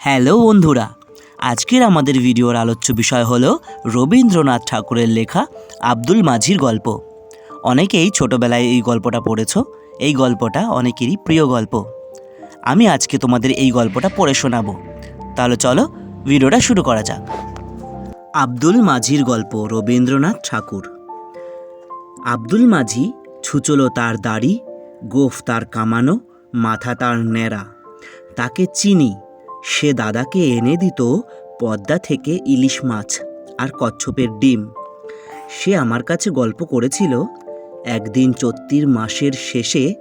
Hello বন্ধুরা, আজকের আমাদের ভিডিওর আলোচ্য বিষয় হল রবীন্দ্রনাথ ঠাকুরের লেখা আব্দুল মাঝির গল্প। অনেকেই ছোটবেলায় এই গল্পটা পড়েছ, এই গল্পটা অনেকেরই প্রিয় গল্প। আমি আজকে তোমাদের এই গল্পটা পড়ে শোনাবো। তাহলে চলো ভিডিওটা শুরু করা যাক। আব্দুল মাঝির গল্প, রবীন্দ্রনাথ ঠাকুর। আব্দুল মাঝি ছুচলো তার দাড়ি, গোফ তার কামানো, মাথা তার ন্যাড়া। তাকে চিনি সে দাদাকে এনে দিত পদ্মা থেকে ইলিশ মাছ আর কচ্ছপের ডিম। সে আমার কাছে গল্প করেছিল, একদিন চত্তির মাসের শেষে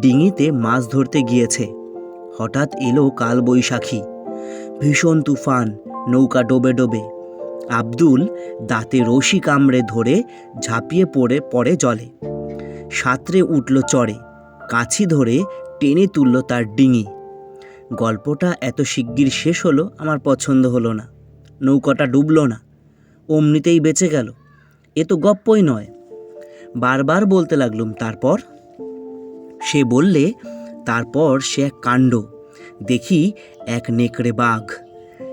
ডিঙিতে মাছ ধরতে গিয়েছে। হঠাৎ এলো কাল বৈশাখী। ভীষণ তুফান, নৌকা ডোবে ডোবে। আব্দুল দাঁতে রশি কামড়ে ধরে ঝাঁপিয়ে পড়ে পড়ে জলে। সাঁতরে উঠল চড়ে কাছি ধরে টেনে তুলল তার ডিঙি। গল্পটা এত শিগগির শেষ হলো, আমার পছন্দ হলো না। নৌকাটা ডুবলো না। অমনিতেই বেঁচে গেল। এ তো গপ্পই নয়। বারবার বলতে লাগলুম, তারপর? সে বললে, তারপর সে এক কাণ্ড। দেখি, এক নেকড়ে বাঘ।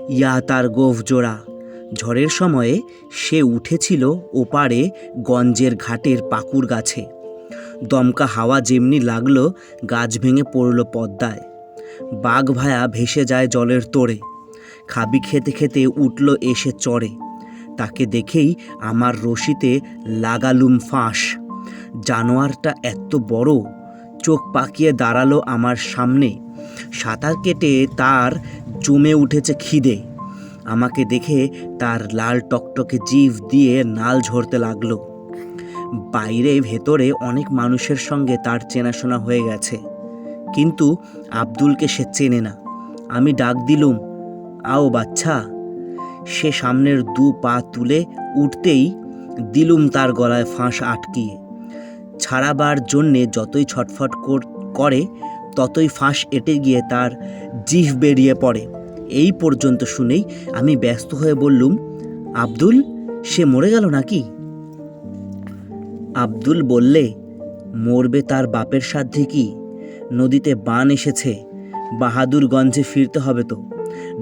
ইয়া তার গোফ জোড়া। ঝড়ের সময়ে সে উঠেছিল ওপারে গঞ্জের ঘাটের পাকুর গাছে দমকা হাওয়া যেমনি লাগল, গাছ ভেঙে পড়ল পদ্মায়। বাঘ ভায়া ভেসে যায় জলের তোড়ে। খাবি খেতে খেতে উঠল এসে চড়ে তাকে দেখেই আমার রশিতে লাগালুম ফাঁস। জানোয়ারটা এত বড়, চোখ পাকিয়ে দাঁড়াল আমার সামনে। সাঁতার কেটে তার জমে উঠেছে খিদে। আমাকে দেখে তার লাল টকটকে জিভ দিয়ে নাল ঝরতে লাগল। বাইরে ভেতরে অনেক মানুষের সঙ্গে তার চেনাশোনা হয়ে গেছে। কিন্তু আব্দুলকে সে চেনে না। আমি ডাক দিলুম, আও বাচ্চা। সে সামনের দু পা তুলে উঠতেই দিলুম তার গলায় ফাঁস আটকিয়ে। ছাড়াবার জন্যে যতই ছটফট কর- ততই ফাঁস এটে গিয়ে তার জিভ বেরিয়ে পড়ে। এই পর্যন্ত শুনেই আমি ব্যস্ত হয়ে বললুম, আব্দুল, সে মরে গেল নাকি? আব্দুল বললে, মরবে তার বাপের সাধ্যে কি? নদীতে বান এসেছে। বাহাদুরগঞ্জে ফিরতে হবে তো।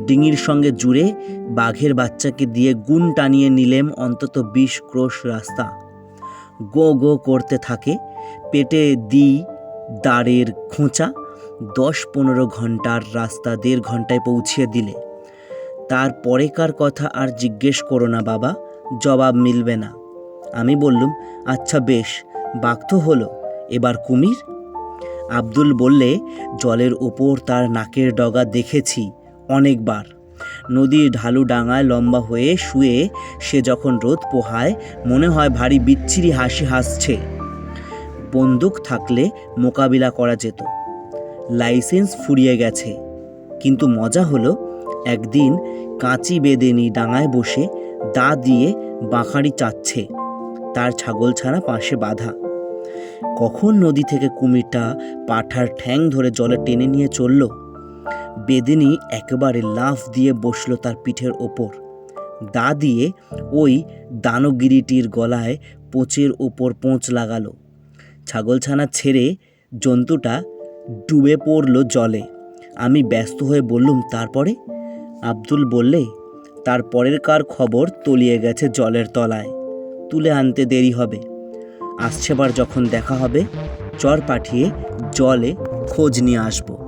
ডিঙির সঙ্গে জুড়ে বাঘের বাচ্চাকে দিয়ে গুণ টানিয়ে নিলেম অন্তত বিশ ক্রোশ রাস্তা। গো গো করতে থাকে। পেটে দি, দাঁড়ের খোঁচা দশ পনেরো ঘণ্টার রাস্তা দেড় ঘন্টায় পৌঁছিয়ে দিলে। তার পরেকার কথা আর জিজ্ঞেস করো না বাবা, জবাব মিলবে না। আমি বললুম আচ্ছা বেশ, বাঘ তো হলো, এবার কুমির? আব্দুল বললে, জলের ওপর তার নাকের ডগা দেখেছি অনেকবার। নদীর ঢালু ডাঙায় লম্বা হয়ে শুয়ে সে যখন রোদ পোহায়, মনে হয় ভারী বিচ্ছিরি হাসি হাসছে। বন্দুক থাকলে মোকাবিলা করা যেত। লাইসেন্স ফুরিয়ে গেছে। কিন্তু মজা হলো, একদিন কাঁচি বেদেনি ডাঙায় বসে দা দিয়ে বাঁকাড়ি চাচ্ছে। তার ছাগলছানা পাশে বাঁধা। কখন নদী থেকে কুমিরটা পাঠার ঠ্যাং ধরে জলে টেনে নিয়ে চলল? বেদিনী একেবারে লাফ দিয়ে বসল তার পিঠের ওপর। দা দিয়ে ওই দানগিরিটির গলায় পোচের ওপর পোঁচ লাগালো। ছাগলছানা ছেড়ে জন্তুটা ডুবে পড়ল জলে। আমি ব্যস্ত হয়ে বললুম, তারপরে? আব্দুল বললে, তার পরের কার খবর তলিয়ে গেছে জলের তলায়। তুলে আনতে দেরি হবে। আসছেবার যখন দেখা হবে চর পাঠিয়ে জলে খোঁজ নিয়ে আসব।